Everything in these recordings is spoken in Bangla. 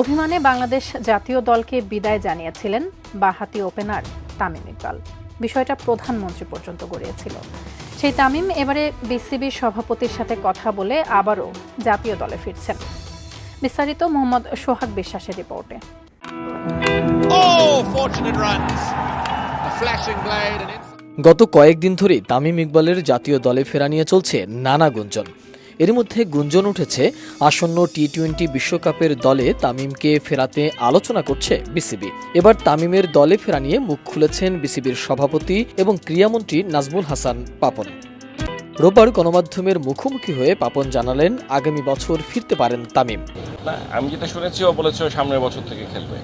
অভিমানে বাংলাদেশ জাতীয় দলকে বিদায় জানিয়েছিলেন বাহাতি ওপেনার তামিম ইকবাল। বিষয়টা প্রধানমন্ত্রী পর্যন্ত গড়িয়েছিল। সেই তামিম এবারে বিসিবির সভাপতির সাথে কথা বলে আবারও জাতীয় দলে ফিরছেন। বিস্তারিত মোহাম্মদ সোহাগ বিশ্বাসের রিপোর্টে. গত কয়েকদিন ধরেই তামিম ইকবালের জাতীয় দলে ফেরা নিয়ে চলছে নানা গুঞ্জন। এর মধ্যে গুঞ্জন উঠেছে, আসন্ন টি টোয়েন্টি বিশ্বকাপের দলে তামিমকে ফেরাতে আলোচনা করছে বিসিবি। এবার তামিমের দলে ফেরা নিয়ে মুখ খুলেছেন বিসিবির সভাপতি এবং ক্রীড়ামন্ত্রী নাজমুল হাসান পাপন। রোববার গণমাধ্যমের মুখোমুখি হয়ে পাপন জানালেন, আগামী বছর ফিরতে পারেন তামিম। আমি যেটা শুনেছি, ও বলেছে সামনের বছর থেকে খেলবে।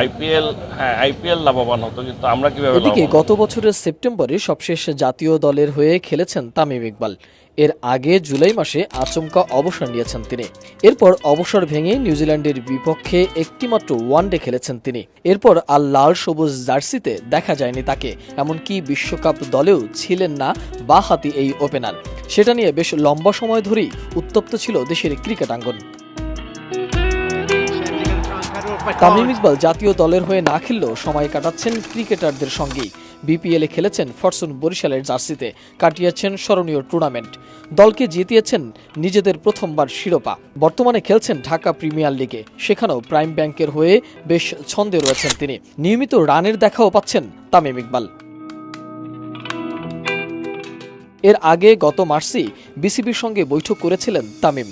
আইপিএল হ্যাঁ আইপিএল লাভবান হতো কিন্তু আমরা কীভাবে এদিকে গত বছরের সেপ্টেম্বরে সবশেষ জাতীয় দলের হয়ে খেলেছেন তামিম ইকবাল। এর আগে জুলাই মাসে আচমকা অবসর নিয়েছেন তিনি। এরপর অবসর ভেঙে নিউজিল্যান্ডের বিপক্ষে একটিমাত্র ওয়ানডে খেলেছেন তিনি। এরপর আর লাল সবুজ জার্সিতে দেখা যায়নি তাকে। এমনকি বিশ্বকাপ দলেও ছিলেন না বাহাতি এই ওপেনার। সেটা নিয়ে বেশ লম্বা সময় ধরেই উত্তপ্ত ছিল দেশের ক্রিকেট আঙ্গন তামিম ইকবাল জাতীয় দলের হয়ে না খেললেও সময় কাটাচ্ছেন ক্রিকেটারদের সঙ্গেই। বিপিএলে খেলেছেন ফরচুন বরিশালের জার্সিতে, কাটিয়েছেন স্মরণীয় টুর্নামেন্ট। দলকে জিতিয়েছেন নিজেদের প্রথমবার শিরোপা। বর্তমানে খেলছেন ঢাকা প্রিমিয়ার লিগে। সেখানেও প্রাইম ব্যাংকের হয়ে বেশ ছন্দে রয়েছেন তিনি। নিয়মিত রানের দেখাও পাচ্ছেন তামিম ইকবাল। এর আগে গত মার্চেই বিসিবির সঙ্গে বৈঠক করেছিলেন তামিম।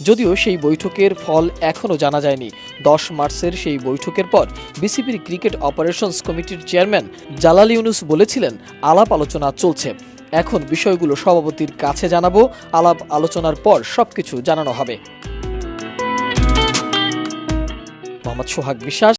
যদিও সেই বৈঠকের ফল এখনও জানা যায়নি। দশ মার্চের সেই বৈঠকের পর বিসিবির ক্রিকেট অপারেশনস কমিটির চেয়ারম্যান জালাল ইউনুস বলেছিলেন, আলাপ আলোচনা চলছে। এখন বিষয়গুলো সভাপতির কাছে জানাব, আলাপ আলোচনার পর সবকিছু জানানো হবে। মোহাম্মদ সোহাগ বিশ্বাস